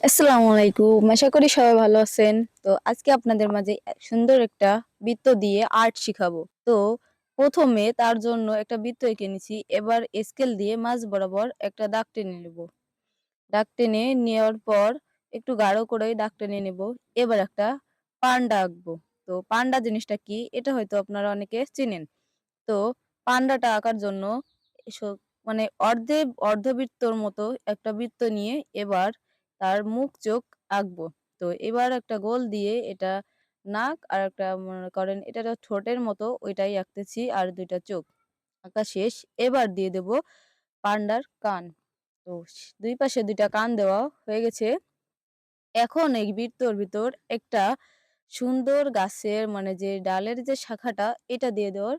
আসসালামু আলাইকুম আশা করি সবাই ভালো আছেন। তো আজকে আপনাদের মাঝে সুন্দর একটা বৃত্ত দিয়ে আর্ট শিখাবো। তো প্রথমে তার জন্য একটা বৃত্ত এঁকে নিছি। এবার স্কেল দিয়ে মাঝ বরাবর একটা দাগ টেনে নেব। দাগ টেনে নেওয়ার পর একটু গাঢ় করে দাগ টেনে নেব। এবার একটা পান্ডা আঁকবো। তো পান্ডা জিনিসটা কি? এটা হয়তো আপনারা অনেকে চিনেন। তো পান্ডাটা আঁকার জন্য মানে অর্ধে অর্ধবৃত্তর মতো একটা বৃত্ত নিয়ে এবার তার মুখ, চোখ আঁকবো। তো এবার একটা গোল দিয়ে এটা নাক আর একটা মনে করেন এটা ঠোঁটের মতো ওইটাই আঁকতেছি আর দুইটা চোখ। আঁকা শেষ। এবার দিয়ে দেব পান্ডার কান। তো দুই পাশে দুইটা কান দেওয়া হয়ে গেছে। এখন এই বৃত্তর ভিতর একটা সুন্দর গাছের মানে যে ডালের যে শাখাটা, এটা দিয়ে দেওয়ার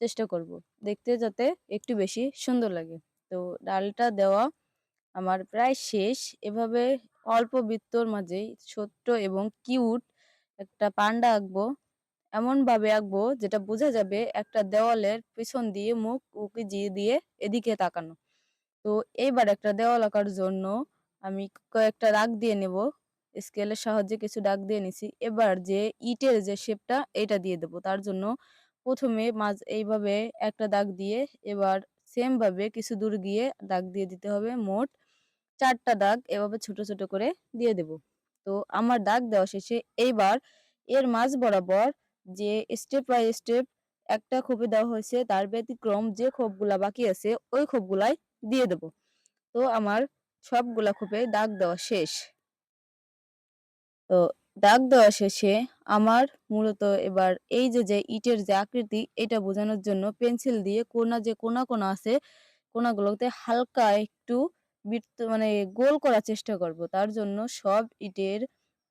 চেষ্টা করব। দেখতে যাতে একটু বেশি সুন্দর লাগে। তো ডালটা দেওয়া আমার প্রায় শেষ। এভাবে অল্প বৃত্তর মাঝেই ছোট্ট এবং কিউট একটা পান্ডা আঁকবো এমন ভাবে আঁকবো যেটা বোঝা যাবে একটা দেওয়ালের পিছন দিয়ে মুখ উকি দিয়ে দিয়ে এদিকে তাকানো। তো এইবার একটা দেওয়াল আঁকার জন্য আমি কয়েকটা দাগ দিয়ে নেব। স্কেলের সাহায্যে কিছু দাগ দিয়ে নিছি। এবার যে ইটের যে শেপটা এটা দিয়ে দেবো। তার জন্য প্রথমে মাঝ এইভাবে একটা দাগ দিয়ে এবার সেম ভাবে কিছু দূর গিয়ে দাগ দিয়ে দিতে হবে। মোট চারটা দাগ এভাবে ছোট ছোট করে দিয়ে দেব। তো আমার দাগ দেওয়া শেষে এইবার এর মাঝ বরাবর যে স্টেপ বাই স্টেপ একটা খোপে দেওয়া হয়েছে, তার ব্যতিক্রম যে খোপগুলা বাকি আছে, ওই খোপগুলাই দিয়ে দেব। তো আমার সবগুলা খোপে দাগ দেওয়া শেষ। তো দাগ দেওয়া শেষে আমার মূলত এবার এই যে যে ইটের যে আকৃতি, এটা বোঝানোর জন্য পেন্সিল দিয়ে কোনা যে কোনা কোনা আছে, কোনাগুলোতে হালকা একটু বৃত্ত মানে গোল করার চেষ্টা করব। তার জন্য সব ইটের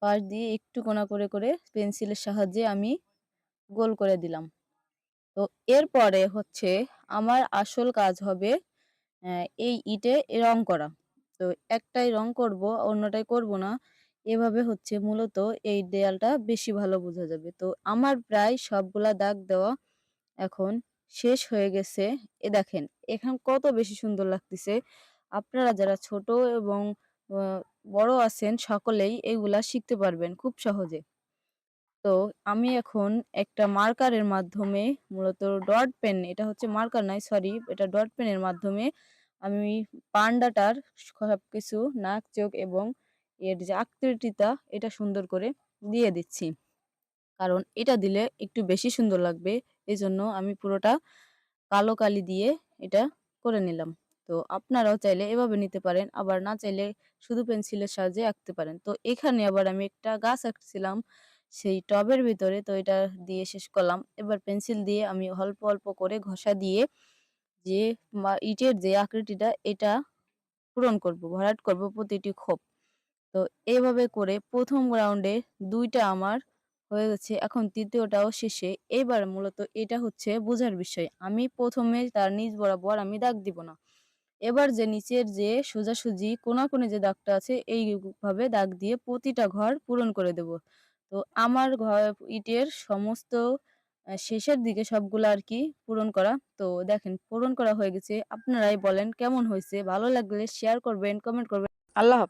পাশ দিয়ে একটু কোনা করে করে পেন্সিলের সাহায্যে আমি গোল করে দিলাম। তো এরপরে হচ্ছে আমার আসল কাজ হবে এই ইটে রং করা। তো একটাই রং করব, অন্যটাই করব না। এভাবে হচ্ছে মূলত এই দেয়ালটা বেশি ভালো বোঝা যাবে। তো আমার প্রায় সবগুলা দাগ দেওয়া এখন শেষ হয়ে গেছে। এ দেখেন, এখন কত বেশি সুন্দর লাগতেছে। আপনারা যারা ছোট এবং বড় আছেন সকলেই এগুলা শিখতে পারবেন খুব সহজে। তো আমি এখন একটা মার্কারের মাধ্যমে মূলত ডট পেন, এটা হচ্ছে মার্কার নয়, সরি, এটা ডট পেনের মাধ্যমে আমি পান্ডাটার সব কিছু নাক, চোখ এবং এর যে আকৃতিটা, এটা সুন্দর করে দিয়ে দিচ্ছি। কারণ এটা দিলে একটু বেশি সুন্দর লাগবে। এজন্য আমি পুরোটা কালো কালি দিয়ে এটা করে নিলাম। তো আপনারাও চাইলে এভাবে নিতে পারেন, আবার না চাইলে শুধু পেন্সিলের সাহায্যে আঁকতে পারেন। তো এখানে আবার আমি একটা গাছ আঁকছিলাম, সেই টবের ভিতরে। তো এটা দিয়ে শেষ করলাম। এবার পেন্সিল দিয়ে আমি অল্প অল্প করে ঘষা দিয়ে যে ইটের যে আকৃতিটা, এটা পূরণ করব, ভরাট করব প্রতিটি খোপ। তো এইভাবে করে প্রথম রাউন্ডে দুইটা আমার হয়ে গেছে, এখন তৃতীয়টাও শেষে। এবার মূলত এটা হচ্ছে বোঝার বিষয়, আমি প্রথমে তার নিজ বরাবর আমি দাগ দিব না। এবার যে নিচের যে সোজাসুজি, কোনাকুনি যে দাগটা আছে, এইভাবে দাগ দিয়ে প্রতিটা ঘর পূরণ করে দেব। তো আমার ঘর ইটের সমস্ত শেষের দিকে সবগুলো আর কি পূরণ করা। তো দেখেন, পূরণ করা হয়ে গেছে। আপনারাই বলেন কেমন হয়েছে? ভালো লাগলে শেয়ার করবেন কমেন্ট করবেন। আল্লাহ হাফেজ।